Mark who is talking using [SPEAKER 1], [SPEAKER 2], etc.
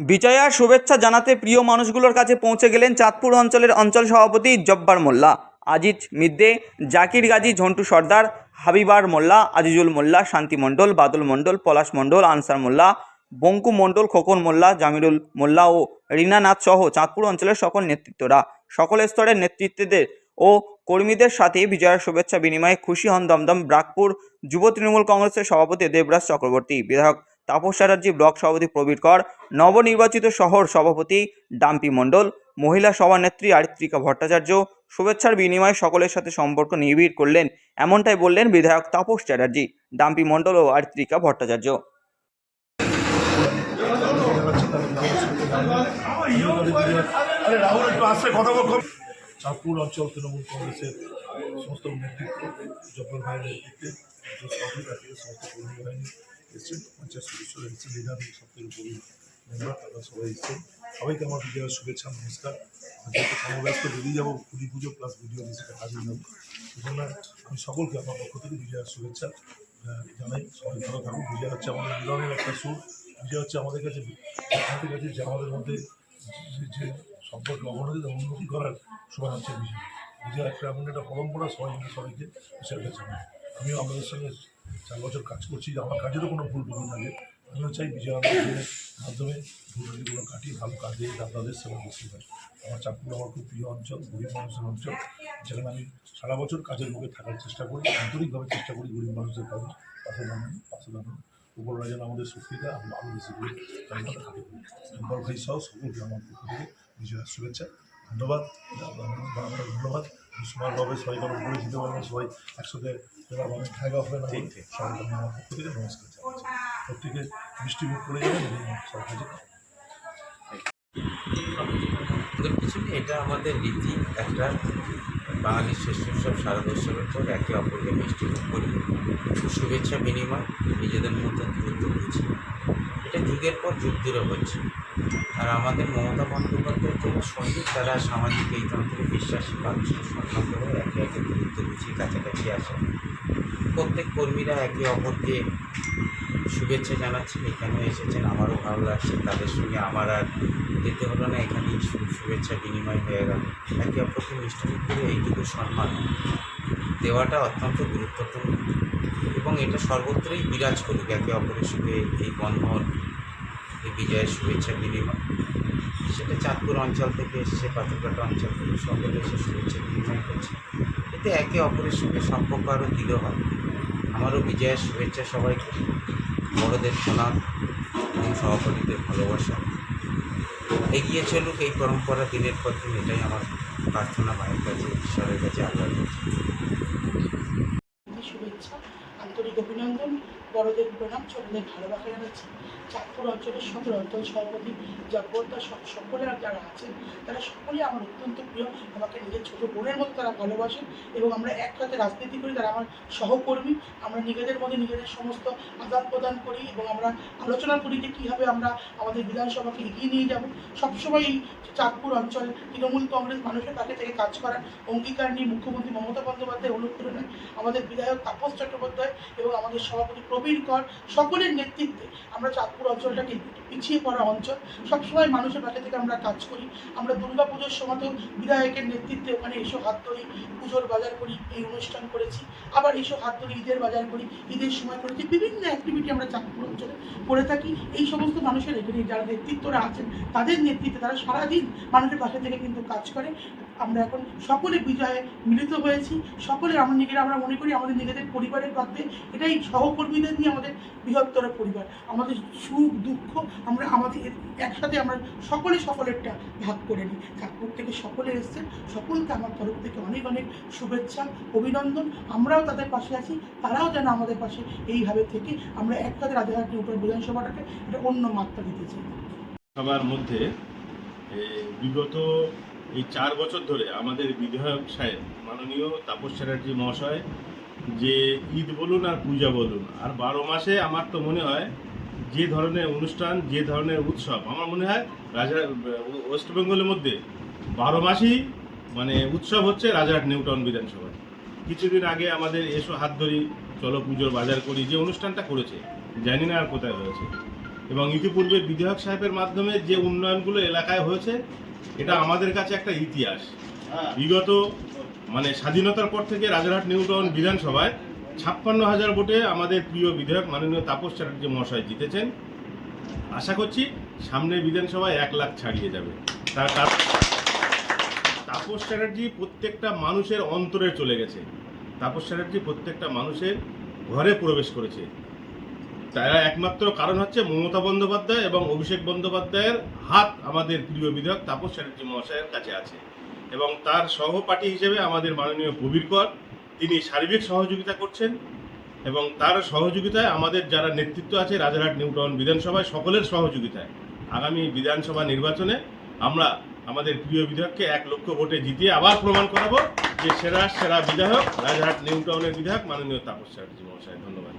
[SPEAKER 1] বিজয়ার শুভেচ্ছা জানাতে প্রিয় মানুষগুলোর কাছে পৌঁছে গেলেন চাঁদপুর অঞ্চলের অঞ্চল সভাপতি জব্বার মোল্লা, আজিজ মিদ্দে, জাকির গাজী, ঝন্টু সর্দার, হাবিবার মোল্লা, আজিজুল মোল্লা, শান্তি মণ্ডল, বাদল মণ্ডল, পলাশ মণ্ডল, আনসার মোল্লা, বঙ্কু মণ্ডল, খোকন মোল্লা, জামিরুল মোল্লা ও রীনা নাথ সহ চাঁদপুর অঞ্চলের সকল নেতৃত্বরা। সকল স্তরের নেতৃত্বদের ও কর্মীদের সাথে বিজয়ার শুভেচ্ছা বিনিময়ে খুশি হন দমদম ব্রাকপুর যুব তৃণমূল কংগ্রেসের সভাপতি দেবরাজ চক্রবর্তী। বিধায়ক তাপস চ্যাটার্জি, ব্লক সভাপতি প্রবীর কর, নবনির্বাচিত শহর সভাপতি ডাম্পি মণ্ডল, মহিলা সভানেত্রী আরিত্রিকা ভট্টাচার্য শুভেচ্ছার বিনিময়ে সকলের সাথে সম্পর্ক নিবিড় করলেন, এমনটাই বললেন বিধায়ক তাপস চ্যাটার্জি, ডাম্পি মণ্ডল ও আরিত্রিকা ভট্টাচার্য।
[SPEAKER 2] চাঁদপুর অঞ্চল তৃণমূল কংগ্রেসের সমস্ত নেতৃত্ব জব্বর ভাইয়ের নেতৃত্বে সভাপতি থাকে, সমস্ত কর্মী বাহিনী এসছেন পঞ্চায়েত সদস্যরা এসছেন লিডার থেকে বড় মেম্বার, তারা সবাই এসছেন সবাইকে আমার বিজয়ের শুভেচ্ছা, নমস্কার। যেহেতু সমব্যস্ত বেরিয়ে যাব পুজো পুজো প্লাস ভিডিও সেটা কাজে সেজন্য আমি সকলকে আমার পক্ষ থেকে বিজয়ের শুভেচ্ছা জানাই। সবাই ভালো থাকুন। বিজয় হচ্ছে আমাদের মিলনের একটা সুর। বিজয় হচ্ছে আমাদের কাছে আমাদের কাছে যে আমাদের মধ্যে যে সম্পর্ক অবনতি উন্নতি করার সময় হচ্ছে বিজয় বিজয় এমন একটা পরম্পরা সবাই মিলে সবাইকে সেটা জানাই আমিও আমাদের সঙ্গে চার বছর কাজ করছি, আমার কাজেরও কোনো ভুল টুকু থাকে। আমিও চাই বিজয় মাধ্যমে ভুলগুলো কাটিয়ে ভালো কাজ দিয়ে আপনাদের সেবা করতে পারি। আমার চাঁদপুর আমার খুব প্রিয় অঞ্চল, গরিব মানুষের অঞ্চল। যেখানে আমি সারা বছর কাজের মুখে থাকার চেষ্টা করি, আন্তরিকভাবে চেষ্টা করি গরিব মানুষের কাজে পাশে দাঁড়ানো পাশে দাঁড়ানো। উপররা যেন আমাদের শক্তিটা আরও আরও বেশি করে আমরা থাকে। ভাই সহ সকলকে আমার পক্ষ থেকে বিজয়ের শুভেচ্ছা। ধন্যবাদ। ধন্যবাদ। সমানভাবে সবাই কারণ করে দিতে পারবেন সবাই একসাথে অনেক জায়গা হবে না সবাইকে আমি আমার পক্ষ থেকে নমস্কার জানাচ্ছি। প্রত্যেকে মিষ্টি মুখ করে যাবেন এবং সবার কাছে
[SPEAKER 3] এটা আমাদের রীতি একটা বাঙালির শ্রেষ্ঠ উৎসব শারদোৎসবের পর একে অপরকে মিষ্টি মুখ করি। শুভেচ্ছা বিনিময় নিজেদের মধ্যে দূরত্ব বুঝি এটা যুগের পর যুগ ধরে হচ্ছে। আর আমাদের মমতা বন্দ্যোপাধ্যায়ের যারা সংগীত তারা সামাজিক এই তন্ত্রে বিশ্বাসী মানুষকে সম্মান করে একে একে গুরুত্ব বুঝিয়ে কাছাকাছি আসে প্রত্যেক কর্মীরা একে অপরকে শুভেচ্ছা জানাচ্ছেন, এখানেও এসেছেন, আমারও ভালো লাগছে, তাদের সঙ্গে আমার আর যেতে হলো না, এখানেই শুভেচ্ছা বিনিময় হয়ে গেল। একে অপরকে মিষ্টি করে এইটুকু সম্মান দেওয়াটা অত্যন্ত গুরুত্বপূর্ণ। এবং এটা সর্বত্রই বিরাজ করুক, একে অপরের সঙ্গে এই বন্ধন এই বিজয়ের শুভেচ্ছা বিনিময়। সেটা চাঁদপুর অঞ্চল থেকে এসছে, পাথরঘাটা অঞ্চল থেকে সকলে এসে শুভেচ্ছা বিনিময় করছে। এতে একে অপরের সঙ্গে সম্পর্ক আরও দৃঢ় হয়। আমারও বিজয়ের শুভেচ্ছা সবাইকে। বড়দের প্রণাম এবং সভাপতিদের ভালোবাসা। এগিয়ে চলুক এই পরম্পরা দিনের পর দিন, এটাই আমার প্রার্থনা মায়ের কাছে, ঈশ্বরের কাছে আল্লাহ
[SPEAKER 4] শুভেচ্ছা, আন্তরিক অভিনন্দন। বড়দের প্রণাম, ছোটদের ভালোবাসা জানাচ্ছি। চাঁদপুর অঞ্চলের সকল অঞ্চল সভাপতি জগবদ্ধা সকলে যারা আছেন, তারা সকলেই আমার অত্যন্ত প্রিয়। আমাকে নিজের ছোট বোনের মতো তারা ভালোবাসেন এবং আমরা একসাথে রাজনীতি করি, তারা আমার সহকর্মী। আমরা নিজেদের মধ্যে নিজেদের সমস্ত আদান প্রদান করি এবং আমরা আলোচনা করি যে কীভাবে আমরা আমাদের বিধানসভাকে এগিয়ে নিয়ে যাব। সবসময় চাঁদপুর অঞ্চল তৃণমূল কংগ্রেস মানুষের কাছে থেকে কাজ করার অঙ্গীকার নিয়ে মুখ্যমন্ত্রী মমতা বন্দ্যোপাধ্যায় অনুপ্রেরণায় আমাদের বিধায়ক তাপস চট্টোপাধ্যায় এবং আমাদের সভাপতি প্রবীর কর, সকলের নেতৃত্বে আমরা চাঁদপুর অঞ্চলটাকে পিছিয়ে পড়া অঞ্চল। সবসময় মানুষের পাশে থেকে আমরা কাজ করি। আমরা দুর্গা পুজোর সময়তেও বিধায়কের নেতৃত্বে ওখানে এসো হাত ধরি পুজোর বাজার করি, এই অনুষ্ঠান করেছি। আবার এসো হাত ধরি ঈদের বাজার করি, ঈদের সময় করেছি। বিভিন্ন অ্যাক্টিভিটি আমরা চাঁদপুর অঞ্চলে করে থাকি। এই সমস্ত মানুষের এখানে যারা নেতৃত্বরা আছেন, তাদের নেতৃত্বে তারা সারাদিন মানুষের পাশে থেকে কিন্তু কাজ করে। আমরা এখন সকলে বিজয়ে মিলিত হয়েছি, সকলে আমরা নিজেরা আমরা মনে করি, আমাদের নিজেদের পরিবারের মধ্যে এটাই সহকর্মীদের নিয়ে আমাদের বৃহত্তর পরিবার। আমাদের সুখ, দুঃখ, আমরা আমাদের একসাথে আমরা সকলে সকলেরটা ভাগ করে নিই। চাঁদপুর থেকে সকলে এসছেন, সকলকে আমার তরফ থেকে অনেক অনেক শুভেচ্ছা, অভিনন্দন। আমরাও তাদের পাশে আছি, তারাও যেন আমাদের পাশে এইভাবে থেকে আমরা একসাথে রাজারহাট নিউটন বিধানসভাটাকে একটা অন্য মাত্রা দিতে চাই।
[SPEAKER 5] সবার মধ্যে বিগত এই চার বছর ধরে আমাদের বিধায়ক সাহেব, মাননীয় তাপস চ্যাটার্জি মহাশয়, যে ঈদ বলুন আর পূজা বলুন, আর বারো মাসে আমার তো মনে হয় যে ধরনের অনুষ্ঠান, যে ধরনের উৎসব, আমার মনে হয় রাজা, ওয়েস্ট বেঙ্গলের মধ্যে বারো মাসই মানে উৎসব হচ্ছে রাজারহাট নিউটাউন বিধানসভায়। কিছুদিন আগে আমাদের এসো হাত ধরি, চলো পুজোর বাজার করি, যে অনুষ্ঠানটা করেছে, জানি না আর কোথায় হয়েছে। এবং ইতিপূর্বে বিধায়ক সাহেবের মাধ্যমে যে উন্নয়নগুলো এলাকায় হয়েছে এটা আমাদের কাছে একটা ইতিহাস। বিগত মানে স্বাধীনতার পর থেকে রাজারহাট নিউ টাউন বিধানসভায় ছাপ্পান্ন হাজার ভোটে আমাদের প্রিয় বিধায়ক মাননীয় তাপস চ্যাটার্জি মহাশয় জিতেছেন। আশা করছি সামনের বিধানসভায় এক লাখ ছাড়িয়ে যাবে। তার তাপস চ্যাটার্জি প্রত্যেকটা মানুষের অন্তরে চলে গেছে। তাপস চ্যাটার্জি প্রত্যেকটা মানুষের ঘরে প্রবেশ করেছে। তারা একমাত্র কারণ হচ্ছে মমতা বন্দ্যোপাধ্যায় এবং অভিষেক বন্দ্যোপাধ্যায়ের হাত আমাদের প্রিয় বিধায়ক তাপস চ্যাটার্জি মহাশয়ের কাছে আছে। এবং তার সহপাঠী হিসেবে আমাদের মাননীয় প্রবীর কর, তিনি সার্বিক সহযোগিতা করছেন এবং তার সহযোগিতায় আমাদের যারা নেতৃত্ব আছে রাজারহাট নিউ টাউন বিধানসভায় সকলের সহযোগিতায় আগামী বিধানসভা নির্বাচনে আমরা আমাদের প্রিয় বিধায়ককে এক লক্ষ ভোটে জিতিয়ে আবার প্রমাণ করাবো যে সেরা সেরা বিধায়ক রাজারহাট নিউটাউনের বিধায়ক মাননীয় তাপস চ্যাটার্জি মহাশয়। ধন্যবাদ।